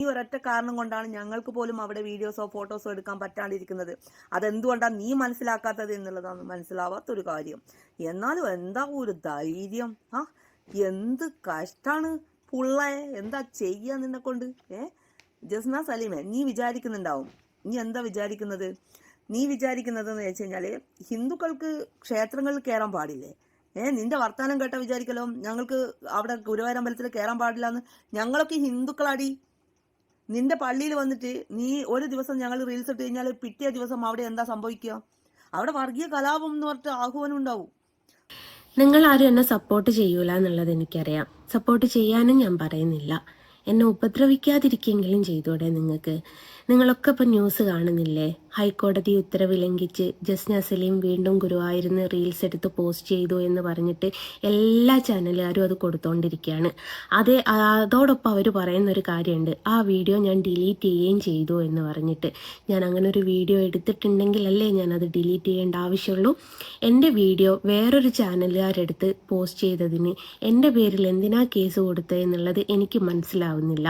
ഈ ഒരൊറ്റ കാരണം കൊണ്ടാണ് ഞങ്ങൾക്ക് പോലും അവിടെ വീഡിയോസോ ഫോട്ടോസോ എടുക്കാൻ പറ്റാണ്ടിരിക്കുന്നത്. അതെന്തുകൊണ്ടാണ് നീ മനസ്സിലാക്കാത്തത് എന്നുള്ളതാണ് മനസ്സിലാവാത്തൊരു കാര്യം. എന്നാലും എന്താ ഒരു ധൈര്യം? ആ എന്ത് കഷ്ടാണ് പുള്ളയെ എന്താ ചെയ്യാ നിന്നെ കൊണ്ട്? ഏ? ജസ്ന സലീമെ നീ വിചാരിക്കുന്നുണ്ടാവും. നീ എന്താ വിചാരിക്കുന്നത്? നീ വിചാരിക്കുന്നത് എന്ന് വെച്ച് കഴിഞ്ഞാൽ ഹിന്ദുക്കൾക്ക് ക്ഷേത്രങ്ങളിൽ കയറാൻ പാടില്ലേ? ഏ നിന്റെ വർത്താനം കേട്ട വിചാരിക്കലോ? ഞങ്ങൾക്ക് അവിടെ ഗുരുവായൂരമ്പലത്തിൽ കയറാൻ പാടില്ല എന്ന് ഞങ്ങളൊക്കെ ഹിന്ദുക്കളാടി. നിന്റെ പള്ളിയിൽ വന്നിട്ട് നീ ഒരു ദിവസം ഞങ്ങൾ റീൽസ് ഇട്ട് കഴിഞ്ഞാൽ പിറ്റേ ദിവസം അവിടെ എന്താ സംഭവിക്കുക? അവിടെ വർഗീയ കലാപം എന്ന് പറഞ്ഞിട്ട് ആഹ്വാനം ഉണ്ടാവും. നിങ്ങൾ ആരും എന്നെ സപ്പോർട്ട് ചെയ്യൂല എന്നുള്ളത് എനിക്കറിയാം. സപ്പോർട്ട് ചെയ്യാനും ഞാൻ പറയുന്നില്ല. എന്നെ ഉപദ്രവിക്കാതിരിക്കെങ്കിലും ചെയ്തോടെ നിങ്ങൾക്ക്. നിങ്ങളൊക്കെ ഇപ്പം ന്യൂസ് കാണുന്നില്ലേ? ഹൈക്കോടതി ഉത്തരവ് ലംഘിച്ച് ജസ്ന സലീം വീണ്ടും ഗുരുവായൂരിന്ന് റീൽസ് എടുത്ത് പോസ്റ്റ് ചെയ്തു എന്ന് പറഞ്ഞിട്ട് എല്ലാ ചാനലുകാരും അത് കൊടുത്തോണ്ടിരിക്കുകയാണ് അതേ അതോടൊപ്പം അവർ പറയുന്ന ഒരു കാര്യമുണ്ട് ആ വീഡിയോ ഞാൻ ഡിലീറ്റ് ചെയ്യുകയും ചെയ്തു എന്ന് പറഞ്ഞിട്ട്. ഞാൻ അങ്ങനെ ഒരു വീഡിയോ എടുത്തിട്ടുണ്ടെങ്കിലല്ലേ ഞാൻ അത് ഡിലീറ്റ് ചെയ്യേണ്ട ആവശ്യമുള്ളൂ എന്റെ വീഡിയോ വേറൊരു ചാനലുകാരെടുത്ത് പോസ്റ്റ് ചെയ്തതിന് എന്റെ പേരിൽ എന്തിനാ കേസ് കൊടുത്തത് എന്നുള്ളത് എനിക്ക് മനസ്സിലാവുന്നില്ല.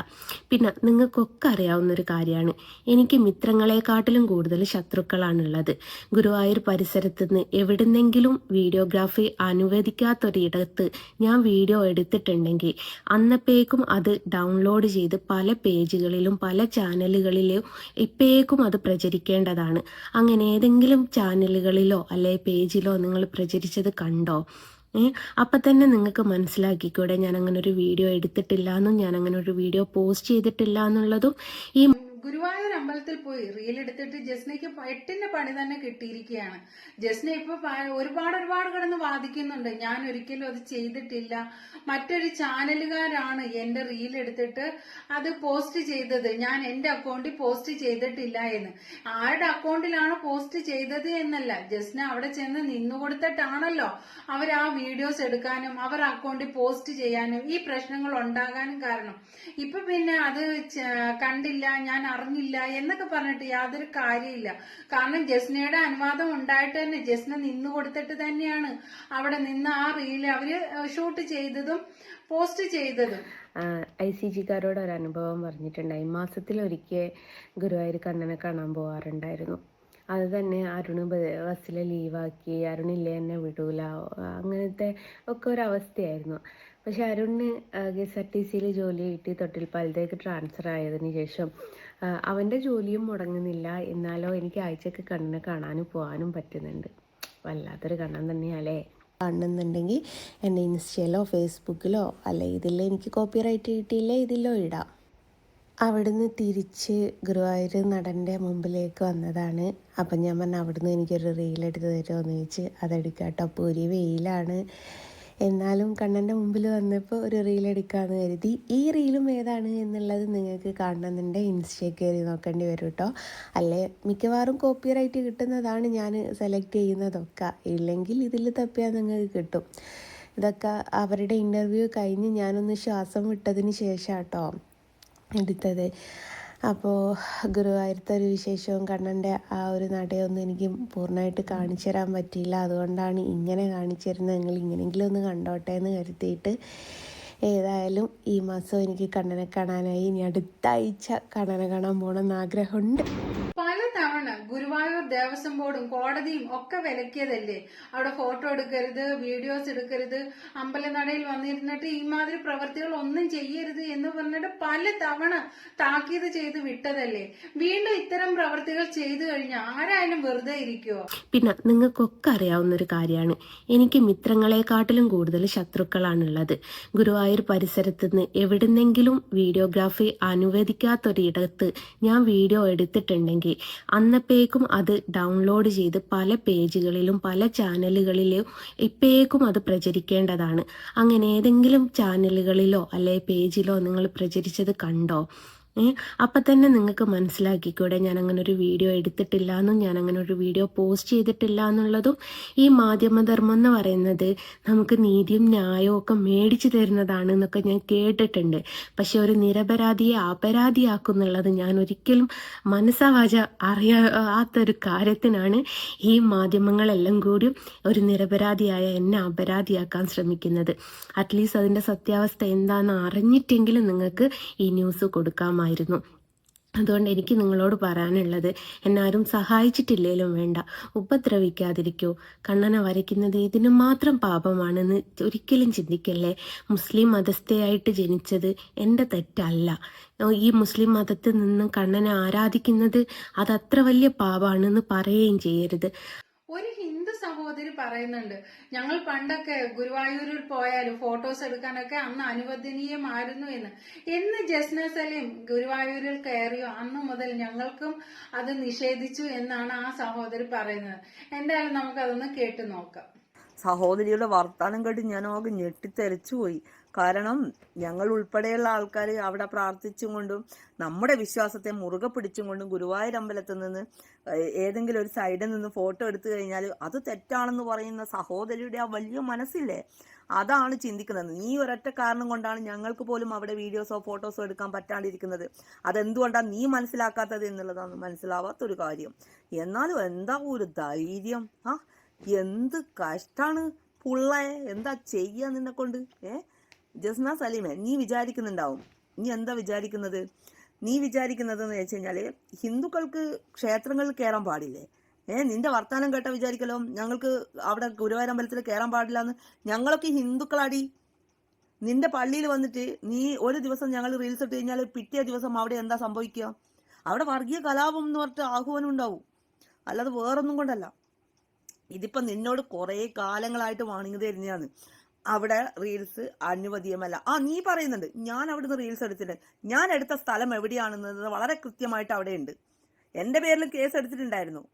പിന്നെ നിങ്ങൾക്കൊക്കെ അറിയാവുന്ന ഒരു കാര്യമാണ്. എനിക്ക് മിത്രങ്ങളെക്കാട്ടിലും കൂടുതൽ ശത്രുക്കളാണുള്ളത്. ഗുരുവായൂർ പരിസരത്ത് നിന്ന് എവിടുന്നെങ്കിലും വീഡിയോഗ്രാഫി അനുവദിക്കാത്തൊരിടത്ത് ഞാൻ വീഡിയോ എടുത്തിട്ടുണ്ടെങ്കിൽ അന്നപ്പേക്കും അത് ഡൗൺലോഡ് ചെയ്ത് പല പേജുകളിലും പല ചാനലുകളിലും ഇപ്പേക്കും അത് പ്രചരിക്കേണ്ടതാണ്. അങ്ങനെ ഏതെങ്കിലും ചാനലുകളിലോ അല്ലെ പേജിലോ നിങ്ങൾ പ്രചരിച്ചത് കണ്ടോ? അപ്പൊ തന്നെ നിങ്ങൾക്ക് മനസ്സിലാക്കിക്കൂടെ ഞാൻ അങ്ങനെ ഒരു വീഡിയോ എടുത്തിട്ടില്ല എന്നും ഞാൻ അങ്ങനെ ഒരു വീഡിയോ പോസ്റ്റ് ചെയ്തിട്ടില്ല എന്നുള്ളതും ഈ ഗുരുവായൂർ അമ്പലത്തിൽ പോയി റീൽ എടുത്തിട്ട് ജസ്നയ്ക്ക് എട്ടിന്റെ പണി തന്നെ കിട്ടിയിരിക്കുകയാണ്. ജസ്ന ഇപ്പൊ ഒരുപാട് ഒരുപാട് കിടന്ന് വാദിക്കുന്നുണ്ട്. ഞാൻ ഒരിക്കലും അത് ചെയ്തിട്ടില്ല. മറ്റൊരു ചാനലുകാരാണ് എന്റെ റീൽ എടുത്തിട്ട് അത് പോസ്റ്റ് ചെയ്തത്. ഞാൻ എന്റെ അക്കൗണ്ടിൽ പോസ്റ്റ് ചെയ്തിട്ടില്ല എന്ന്. ആരുടെ അക്കൗണ്ടിലാണ് പോസ്റ്റ് ചെയ്തത് എന്നല്ല. ജസ്ന അവിടെ ചെന്ന് നിന്നു കൊടുത്തിട്ടാണല്ലോ അവർ ആ വീഡിയോസ് എടുക്കാനും അവർ അക്കൗണ്ടിൽ പോസ്റ്റ് ചെയ്യാനും ഈ പ്രശ്നങ്ങൾ ഉണ്ടാകാനും കാരണം. ഇപ്പൊ പിന്നെ അത് കണ്ടില്ല. ഞാൻ അറിഞ്ഞില്ല എന്നൊക്കെ പറഞ്ഞിട്ട് യാതൊരു കാര്യമില്ല കാരണം ജസ്നയുടെ അനുവാദം ഉണ്ടായിട്ട് തന്നെ ജസ്ന നിന്ന് കൊടുത്തിട്ട് തന്നെയാണ് അവിടെ നിന്ന് ആ റീൽ അവർ ഷൂട്ട് ചെയ്തതും പോസ്റ്റ് ചെയ്തതും. ഐ സി ജിക്കാരോട് ഒരു അനുഭവം പറഞ്ഞിട്ടുണ്ടായി മാസത്തിൽ ഒരിക്കൽ ഗുരുവായൂർ കണ്ണനെ കാണാൻ പോവാറുണ്ടായിരുന്നു. അത് തന്നെ അരുണ് ബസ്സിൽ ലീവാക്കി അരുണില്ലേ എന്നെ വിടൂല അങ്ങനത്തെ ഒക്കെ ഒരു അവസ്ഥയായിരുന്നു. പക്ഷെ അരുണിന് കെ എസ് ആർ ടി സിയിൽ ജോലി കിട്ടി തൊട്ടിൽപ്പാലത്തേക്ക് ട്രാൻസ്ഫർ ആയതിനു ശേഷം. അവന്റെ ജോലിയും മുടങ്ങുന്നില്ല. എന്നാലോ എനിക്ക് ആഴ്ചയ്ക്ക് കണ്ണനെ കാണാനും പോകാനും പറ്റുന്നുണ്ട്. വല്ലാത്തൊരു കണ്ണൻ തന്നെയാലേ കാണുന്നുണ്ടെങ്കിൽ എന്റെ ഇൻസ്റ്റയിലോ ഫേസ്ബുക്കിലോ അല്ലെ ഇതിൽ എനിക്ക് കോപ്പി റൈറ്റ് കിട്ടിയില്ലേ ഇതിലോ ഇടാം. അവിടുന്ന് തിരിച്ച് ഗുരുവായൂർ നടന്റെ മുമ്പിലേക്ക് വന്നതാണ്. അപ്പം ഞാൻ പറഞ്ഞു അവിടുന്ന് എനിക്കൊരു റീൽ എടുത്ത് തരുമോ എന്ന് ചോദിച്ച് അപ്പോൾ ഒരു വെയിലാണ്. എന്നാലും കണ്ണന്റെ മുമ്പിൽ വന്നപ്പോൾ ഒരു റീൽ എടുക്കാമെന്ന് കരുതി. ഈ റീലും ഏതാണ് എന്നുള്ളത് നിങ്ങൾക്ക് കാണണമെന്നുണ്ടെങ്കിൽ ഇൻസ്റ്റയിൽ കയറി നോക്കേണ്ടി വരും കേട്ടോ അല്ലേ മിക്കവാറും കോപ്പിറൈറ്റ് കിട്ടുന്നതാണ് ഞാൻ സെലക്ട് ചെയ്യുന്നതൊക്കെ. ഇല്ലെങ്കിൽ ഇതിൽ തപ്പിയാൽ നിങ്ങൾക്ക് കിട്ടും. ഇതൊക്കെ അവരുടെ ഇന്റർവ്യൂ കഴിഞ്ഞ് ഞാനൊന്ന് ശ്വാസം വിട്ടതിന് ശേഷം കേട്ടോ എടുത്തത്. അപ്പോൾ ഗുരുവായൂരത്തെ ഒരു വിശേഷവും കണ്ണന്റെ ആ ഒരു നടയൊന്നും എനിക്ക് പൂർണമായിട്ട് കാണിച്ചു തരാൻ പറ്റിയില്ല. അതുകൊണ്ടാണ് ഇങ്ങനെ കാണിച്ചു തരുന്നത്. നിങ്ങൾ ഇങ്ങനെയെങ്കിലും ഒന്ന് കണ്ടോട്ടെ എന്ന് കരുതിയിട്ട് ഏതായാലും ഈ മാസം എനിക്ക് കണ്ണനെ കാണാനായി. ഇനി അടുത്ത ആഴ്ച കണ്ണനെ കാണാൻ പോകണമെന്ന് ആഗ്രഹമുണ്ട്. പലതവണ ഗുരുവായൂർ ദേവസ്വം ബോർഡും കോടതിയും ഒക്കെ വിലക്കിയതല്ലേ? അവിടെ ഫോട്ടോ എടുക്കരുത് വീഡിയോസ് എടുക്കരുത് അമ്പലനടയിൽ വന്നിരുന്നിട്ട് ഈ മാതിരി പ്രവർത്തികൾ ഒന്നും ചെയ്യരുത് എന്ന് പറഞ്ഞിട്ട് പല തവണ താക്കീത് ചെയ്ത് വിട്ടതല്ലേ? വീണ്ടും ഇത്തരം പ്രവർത്തികൾ ചെയ്തു കഴിഞ്ഞാൽ ആരായാലും വെറുതെ ഇരിക്കുവോ? പിന്നെ നിങ്ങൾക്കൊക്കെ അറിയാവുന്ന ഒരു കാര്യമാണ്. എനിക്ക് മിത്രങ്ങളെക്കാട്ടിലും കൂടുതൽ ശത്രുക്കളാണുള്ളത്. ഗുരുവായൂർ പരിസരത്ത് നിന്ന് എവിടുന്നെങ്കിലും വീഡിയോഗ്രാഫി അനുവദിക്കാത്തൊരിടത്ത് ഞാൻ വീഡിയോ എടുത്തിട്ടുണ്ടെങ്കിൽ അന്നപ്പേക്കും അത് ഡൗൺലോഡ് ചെയ്ത് പല പേജുകളിലും പല ചാനലുകളിലും ഇപ്പേക്കും അത് പ്രചരിക്കേണ്ടതാണ്. അങ്ങനെ ഏതെങ്കിലും ചാനലുകളിലോ അല്ലെ പേജിലോ നിങ്ങൾ പ്രചരിച്ചത് കണ്ടോ? അപ്പം തന്നെ നിങ്ങൾക്ക് മനസ്സിലാക്കിക്കൂടെ ഞാൻ അങ്ങനെ ഒരു വീഡിയോ എടുത്തിട്ടില്ല എന്നും ഞാൻ അങ്ങനെ ഒരു വീഡിയോ പോസ്റ്റ് ചെയ്തിട്ടില്ല എന്നുള്ളതും ഈ മാധ്യമധർമ്മം എന്ന് പറയുന്നത് നമുക്ക് നീതിയും ന്യായവും ഒക്കെ മേടിച്ചു തരുന്നതാണ് എന്നൊക്കെ ഞാൻ കേട്ടിട്ടുണ്ട്. പക്ഷെ ഒരു നിരപരാധിയെ അപരാധിയാക്കുന്നുള്ളത് ഞാൻ ഒരിക്കലും മനസ്സാവാച അറിയാത്തൊരു കാര്യത്തിനാണ് ഈ മാധ്യമങ്ങളെല്ലാം കൂടി ഒരു നിരപരാധിയായ എന്നെ അപരാധിയാക്കാൻ ശ്രമിക്കുന്നത്. അറ്റ്ലീസ്റ്റ് അതിന്റെ സത്യാവസ്ഥ എന്താണെന്ന് അറിഞ്ഞിട്ടെങ്കിലും നിങ്ങൾക്ക് ഈ ന്യൂസ് കൊടുക്കാൻ പാപമായിരുന്നു അതുകൊണ്ട് എനിക്ക് നിങ്ങളോട് പറയാനുള്ളത് എന്നാരും സഹായിച്ചിട്ടില്ലേലും വേണ്ട. ഉപദ്രവിക്കാതിരിക്കൂ. കണ്ണനെ വരയ്ക്കുന്നത് ഇതിന് മാത്രം പാപമാണെന്ന് ഒരിക്കലും ചിന്തിക്കല്ലേ? മുസ്ലിം മതസ്ഥയായിട്ട് ജനിച്ചത് എന്റെ തെറ്റല്ല. ഈ മുസ്ലിം മതത്തിൽ നിന്നും കണ്ണനെ ആരാധിക്കുന്നത് അതത്ര വലിയ പാപമാണെന്ന് പറയുകയും ചെയ്യരുത്. സഹോദരി പറയുന്നുണ്ട് ഞങ്ങൾ പണ്ടൊക്കെ ഗുരുവായൂരിൽ പോയാലും ഫോട്ടോസ് എടുക്കാനൊക്കെ അന്ന് അനുവദനീയമായിരുന്നു എന്ന്. എന്ന് ജസ്ന സലീം ഗുരുവായൂരിൽ കയറിയോ അന്ന് മുതൽ ഞങ്ങൾക്കും അത് നിഷേധിച്ചു എന്നാണ് ആ സഹോദരി പറയുന്നത്. എന്തായാലും നമുക്കതൊന്ന് കേട്ടു നോക്കാം. സഹോദരിയുടെ വർത്തമാനം കേട്ട് ഞാൻ ആകെ ഞെട്ടിത്തെറിച്ചു പോയി. കാരണം ഞങ്ങൾ ഉൾപ്പെടെയുള്ള ആൾക്കാർ അവിടെ പ്രാർത്ഥിച്ചും കൊണ്ടും നമ്മുടെ വിശ്വാസത്തെ മുറുകെ പിടിച്ചും കൊണ്ടും ഗുരുവായൂർ അമ്പലത്തിൽ നിന്ന് ഏതെങ്കിലും ഒരു സൈഡിൽ നിന്ന് ഫോട്ടോ എടുത്തു കഴിഞ്ഞാൽ അത് തെറ്റാണെന്ന് പറയുന്ന സഹോദരിയുടെ ആ വലിയ മനസ്സില്ലേ? അതാണ് ചിന്തിക്കുന്നത്. നീ ഒരൊറ്റ കാരണം കൊണ്ടാണ് ഞങ്ങൾക്ക് പോലും അവിടെ വീഡിയോസോ ഫോട്ടോസോ എടുക്കാൻ പറ്റാണ്ടിരിക്കുന്നത്. അതെന്തുകൊണ്ടാണ് നീ മനസ്സിലാക്കാത്തത് എന്നുള്ളതാണ് മനസ്സിലാവാത്തൊരു കാര്യം. എന്നാലും എന്താ ഒരു ധൈര്യം? ആ എന്ത് കഷ്ടാണ് പുള്ളയെ എന്താ ചെയ്യാ നിന്നെ കൊണ്ട് ഏ? ജസ്ന സലീമെ നീ വിചാരിക്കുന്നുണ്ടാവും. നീ എന്താ വിചാരിക്കുന്നത്? നീ വിചാരിക്കുന്നത് എന്ന് വെച്ച് കഴിഞ്ഞാൽ ഹിന്ദുക്കൾക്ക് ക്ഷേത്രങ്ങളിൽ കയറാൻ പാടില്ലേ? ഏ നിന്റെ വർത്താനം കേട്ട വിചാരിക്കലോ? ഞങ്ങൾക്ക് അവിടെ ഗുരുവായൂരമ്പലത്തിൽ കയറാൻ പാടില്ല എന്ന് ഞങ്ങളൊക്കെ ഹിന്ദുക്കളാടി. നിന്റെ പള്ളിയിൽ വന്നിട്ട് നീ ഒരു ദിവസം ഞങ്ങൾ റീൽസ് ഇട്ട് കഴിഞ്ഞാൽ പിറ്റേ ദിവസം അവിടെ എന്താ സംഭവിക്കുക? അവിടെ വർഗീയ കലാപം എന്ന് പറഞ്ഞിട്ട് ആഹ്വാനം ഉണ്ടാവും. അല്ലാതെ വേറൊന്നും കൊണ്ടല്ല. ഇതിപ്പോ നിന്നോട് കുറെ കാലങ്ങളായിട്ട് വാണിങ്ങി തരുന്നതാണ്. അവിടെ റീൽസ് അനുവദീയമല്ല ആ നീ പറയുന്നുണ്ട് ഞാൻ അവിടുന്ന് റീൽസ് എടുത്തിട്ടുണ്ട് ഞാൻ എടുത്ത സ്ഥലം എവിടെയാണെന്നത് വളരെ കൃത്യമായിട്ട് അവിടെ ഉണ്ട് എന്റെ പേരിൽ കേസ് എടുത്തിട്ടുണ്ടായിരുന്നു.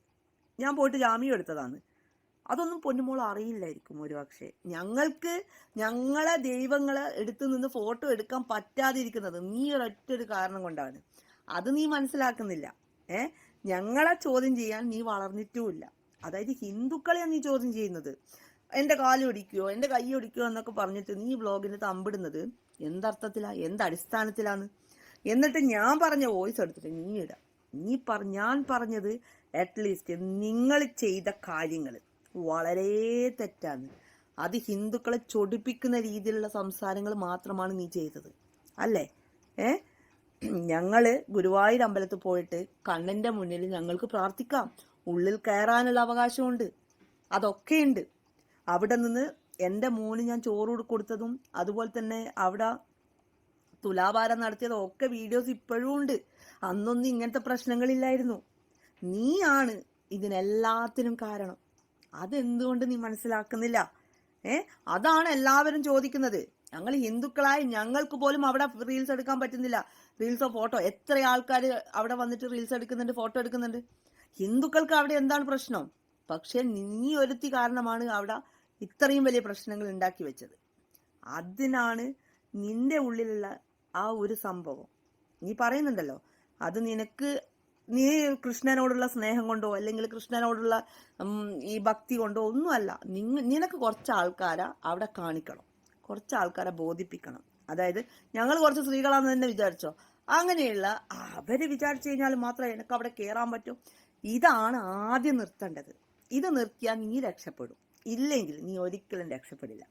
ഞാൻ പോയിട്ട് ജാമ്യം എടുത്തതാണ്. അതൊന്നും പൊന്നുമോൾ അറിയില്ലായിരിക്കും ഒരു പക്ഷേ ഞങ്ങൾക്ക് ഞങ്ങളെ ദൈവങ്ങളെ എടുത്തു നിന്ന് ഫോട്ടോ എടുക്കാൻ പറ്റാതിരിക്കുന്നത് നീ ഒരൊറ്റ ഒരു കാരണം കൊണ്ടാണ്. അത് നീ മനസ്സിലാക്കുന്നില്ല. ഏ? ഞങ്ങളെ ചോദ്യം ചെയ്യാൻ നീ വളർന്നിട്ടുമില്ല. അതായത് ഹിന്ദുക്കളെയാണ് നീ ചോദ്യം ചെയ്യുന്നത്. എന്റെ കാലു ഒടിക്കുകയോ എന്റെ കൈ ഒടിക്കുകയോ എന്നൊക്കെ പറഞ്ഞിട്ട് നീ വ്ലോഗിന് തമ്പിടുന്നത് എന്തർത്ഥത്തിലാ? എന്ത് അടിസ്ഥാനത്തിലാണ്? എന്നിട്ട് ഞാൻ പറഞ്ഞ വോയിസ് എടുത്തിട്ട് നീ ഇടാം. നീ പറ ഞാൻ പറഞ്ഞത് അറ്റ്ലീസ്റ്റ് നിങ്ങൾ ചെയ്ത കാര്യങ്ങൾ വളരെ തെറ്റാണ് അത് ഹിന്ദുക്കളെ ചൊടിപ്പിക്കുന്ന രീതിയിലുള്ള സംസാരങ്ങൾ മാത്രമാണ് നീ ചെയ്തത്. അല്ലേ? ഏ? ഞങ്ങൾ ഗുരുവായൂർ അമ്പലത്തിൽ പോയിട്ട് കണ്ണന്റെ മുന്നിൽ ഞങ്ങൾക്ക് പ്രാർത്ഥിക്കാം. ഉള്ളിൽ കയറാനുള്ള അവകാശമുണ്ട്. അതൊക്കെയുണ്ട്. അവിടെ നിന്ന് എന്റെ മോന് ഞാൻ ചോറ് കൊടുത്തതും അതുപോലെ തന്നെ അവിടെ തുലാഭാരം നടത്തിയതും ഒക്കെ വീഡിയോസ് ഇപ്പോഴും ഉണ്ട്. അന്നൊന്നും ഇങ്ങനത്തെ പ്രശ്നങ്ങളില്ലായിരുന്നു. നീയാണ് ഇതിനെല്ലാത്തിനും കാരണം. അതെന്തുകൊണ്ട് നീ മനസ്സിലാക്കുന്നില്ല? ഏ? അതാണ് എല്ലാവരും ചോദിക്കുന്നത്. ഞങ്ങൾ ഹിന്ദുക്കളായി ഞങ്ങൾക്ക് പോലും അവിടെ റീൽസ് എടുക്കാൻ പറ്റുന്നില്ല. റീൽസോ ഫോട്ടോ എത്ര ആൾക്കാർ അവിടെ വന്നിട്ട് റീൽസ് എടുക്കുന്നുണ്ട് ഫോട്ടോ എടുക്കുന്നുണ്ട്? ഹിന്ദുക്കൾക്ക് അവിടെ എന്താണ് പ്രശ്നം? പക്ഷെ നീ ഒരുത്തി കാരണമാണ് അവിടെ ഇത്രയും വലിയ പ്രശ്നങ്ങൾ ഉണ്ടാക്കി വെച്ചത്. അതിനാണ് നിന്റെ ഉള്ളിലുള്ള ആ ഒരു സംഭവം. നീ പറയുന്നുണ്ടല്ലോ അത് നിനക്ക് നീ കൃഷ്ണനോടുള്ള സ്നേഹം കൊണ്ടോ അല്ലെങ്കിൽ കൃഷ്ണനോടുള്ള ഈ ഭക്തി കൊണ്ടോ ഒന്നുമല്ല. നിങ്ങ നിനക്ക് കുറച്ച് ആൾക്കാരെ അവിടെ കാണിക്കണം. കുറച്ച് ആൾക്കാരെ ബോധിപ്പിക്കണം. അതായത് ഞങ്ങൾ കുറച്ച് സ്ത്രീകളാണെന്ന് തന്നെ വിചാരിച്ചോ? അങ്ങനെയുള്ള അവർ വിചാരിച്ചു കഴിഞ്ഞാൽ മാത്രമേ എനിക്ക് അവിടെ കയറാൻ പറ്റൂ. ഇതാണ് ആദ്യം നിർത്തേണ്ടത്. ഇത് നിർത്തിയാൽ നീ രക്ഷപ്പെടും. ഇല്ലെങ്കിൽ നീ ഒരിക്കലും രക്ഷപ്പെടില്ല.